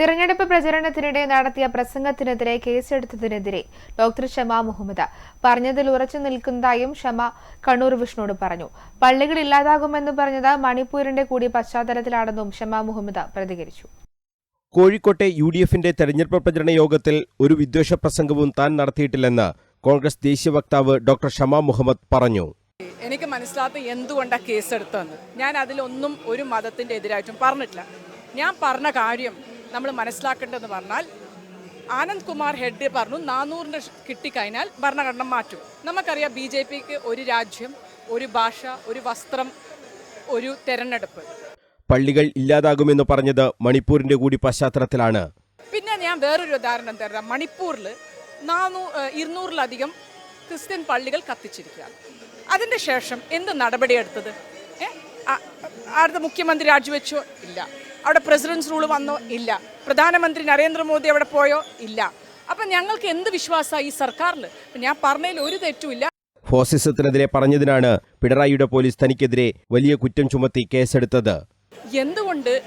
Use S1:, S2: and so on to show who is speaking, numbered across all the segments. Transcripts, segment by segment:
S1: തിരഞ്ഞെടുപ്പ് പ്രചരണത്തിനിടെ നടത്തിയ പ്രസംഗത്തിനെതിരെ കേസെടുത്തതിനെതിരെ ഡോക്ടർ ഷമ മുഹമ്മദ് പറഞ്ഞതിൽ ഉറച്ചു നിൽക്കുന്നതായും ഷമ കണ്ണൂർ വിഷ്ണുവോട് പറഞ്ഞു. പള്ളികൾ ഇല്ലാതാകുമെന്ന് പറഞ്ഞത് മണിപ്പൂരിന്റെ കൂടി പശ്ചാത്തലത്തിലാണെന്നും ഷമ മുഹമ്മദ് പ്രതികരിച്ചു.
S2: കോഴിക്കോട്ടെ യു ഡി എഫിന്റെ തെരഞ്ഞെടുപ്പ് പ്രചരണ യോഗത്തിൽ ഒരു വിദ്വേഷ പ്രസംഗവും താൻ നടത്തിയിട്ടില്ലെന്ന് കോൺഗ്രസ് ദേശീയ വക്താവ് ഡോക്ടർ ഷമ മുഹമ്മദ് പറഞ്ഞു.
S3: എനിക്ക് മനസ്സിലാത്ത എന്തുകൊണ്ടാണ് കേസെടുത്തതെന്ന്. ഞാൻ അതിലൊന്നും ഒരു മതത്തിന്റെ എതിരായിട്ടും പറഞ്ഞിട്ടില്ല. ഞാൻ പറഞ്ഞ കാര്യം നമ്മൾ മനസ്സിലാക്കേണ്ടതെന്ന് പറഞ്ഞാൽ ആനന്ദ് കുമാർ ഹെഡ് പറഞ്ഞു നാനൂറിന് കിട്ടിക്കഴിഞ്ഞാൽ ഭരണഘടന മാറ്റും. നമുക്കറിയാം ബി ജെ പിക്ക് ഒരു രാജ്യം ഒരു ഭാഷ ഒരു വസ്ത്രം ഒരു തെരഞ്ഞെടുപ്പ്.
S2: പള്ളികൾ ഇല്ലാതാകുമെന്ന് പറഞ്ഞത് മണിപ്പൂരിന്റെ കൂടി പശ്ചാത്തലത്തിലാണ്.
S3: പിന്നെ ഞാൻ വേറൊരു ഉദാഹരണം തരാം. മണിപ്പൂരിൽ നാനൂ ഇരുന്നൂറിലധികം ക്രിസ്ത്യൻ പള്ളികൾ കത്തിച്ചിരിക്കുകയാണ്. അതിന്റെ ശേഷം എന്ത് നടപടിയെടുത്തത്? അടുത്ത മുഖ്യമന്ത്രി രാജിവെച്ചോ? ഇല്ല. അവിടെ പ്രസിഡൻസ് റൂൾ വന്നോ? ഇല്ല. പ്രധാനമന്ത്രി നരേന്ദ്രമോദി അവിടെ പോയോ? ഇല്ല. അപ്പം ഞങ്ങൾക്ക് എന്ത് വിശ്വാസമാണ് ഈ സർക്കാരിൽ ഞാൻ പറഞ്ഞതിൽ ഒരു തെറ്റുമില്ല
S2: ഫോസിസത്തിനെതിരെ പറഞ്ഞതിനാണ് പിണറായിയുടെ പോലീസ് തനിക്കെതിരെ വലിയ കുറ്റം ചുമത്തി കേസെടുത്തത്.
S3: എന്തുകൊണ്ട്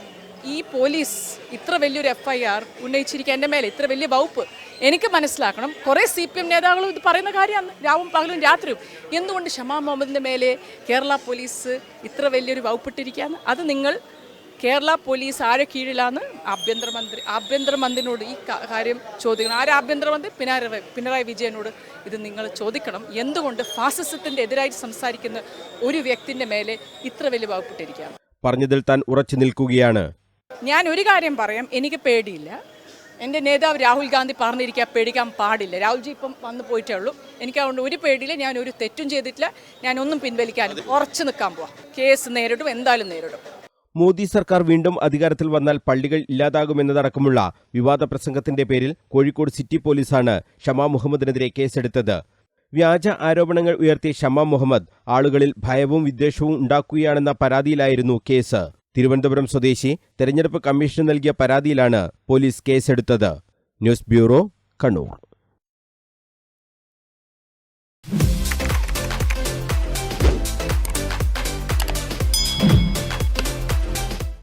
S3: ഈ പോലീസ് ഇത്ര വലിയൊരു എഫ് ഐ ആർ ഉന്നയിച്ചിരിക്കുക എന്റെ മേലെ ഇത്ര വലിയ വകുപ്പ്? എനിക്ക് മനസ്സിലാക്കണം. കുറേ സി പി എം നേതാക്കളും ഇത് പറയുന്ന കാര്യമാണ്. രാവും പകലും രാത്രിയും. എന്തുകൊണ്ട് ഷമാ മുഹമ്മദിന്റെ മേലെ കേരള പോലീസ് ഇത്ര വലിയൊരു വകുപ്പിട്ടിരിക്കുകയാണ്? അത് നിങ്ങൾ കേരള പോലീസ് ആരെ കീഴിലാണ് ആഭ്യന്തരമന്ത്രി ആഭ്യന്തരമന്ത്രിനോട് ഈ കാര്യം ചോദിക്കണം? ആര് ആഭ്യന്തരമന്ത്രി? പിണറായി പിണറായി വിജയനോട് ഇത് നിങ്ങൾ ചോദിക്കണം. എന്തുകൊണ്ട് ഫാസിസത്തിന്റെ എതിരായിട്ട് സംസാരിക്കുന്ന ഒരു വ്യക്തിന്റെ മേലെ ഇത്ര വലിയ വകുപ്പിട്ടിരിക്കുകയാണ്?
S2: പറഞ്ഞതിൽ താൻ ഉറച്ചു നിൽക്കുകയാണ്.
S3: ഞാൻ ഒരു കാര്യം പറയാം. എനിക്ക് പേടിയില്ല. എന്റെ നേതാവ് രാഹുൽ ഗാന്ധി പറഞ്ഞിരിക്കുക പേടിക്കാൻ പാടില്ല. രാഹുൽജി ഇപ്പം വന്നു പോയിട്ടേ ഉള്ളൂ. എനിക്ക് അതുകൊണ്ട് ഒരു പേടിയില്ല. ഞാൻ ഒരു തെറ്റും ചെയ്തിട്ടില്ല. ഞാൻ ഒന്നും പിൻവലിക്കാനും ഉറച്ചു നിൽക്കാൻ പോവാം. കേസ് നേരിടും. എന്തായാലും നേരിടും.
S2: മോദി സർക്കാർ വീണ്ടും അധികാരത്തിൽ വന്നാൽ പള്ളികൾ ഇല്ലാതാകുമെന്നതടക്കമുള്ള വിവാദ പ്രസംഗത്തിന്റെ പേരിൽ കോഴിക്കോട് സിറ്റി പോലീസാണ് ഷമാ മുഹമ്മദിനെതിരെ കേസെടുത്തത്. വ്യാജ ആരോപണങ്ങൾ ഉയർത്തിയ ഷമാ മുഹമ്മദ് ആളുകളിൽ ഭയവും വിദ്വേഷവും ഉണ്ടാക്കുകയാണെന്ന പരാതിയിലായിരുന്നു കേസ്. തിരുവനന്തപുരം സ്വദേശി തെരഞ്ഞെടുപ്പ് കമ്മീഷന് നൽകിയ പരാതിയിലാണ് പോലീസ് കേസെടുത്തത്. News bureau Kannur.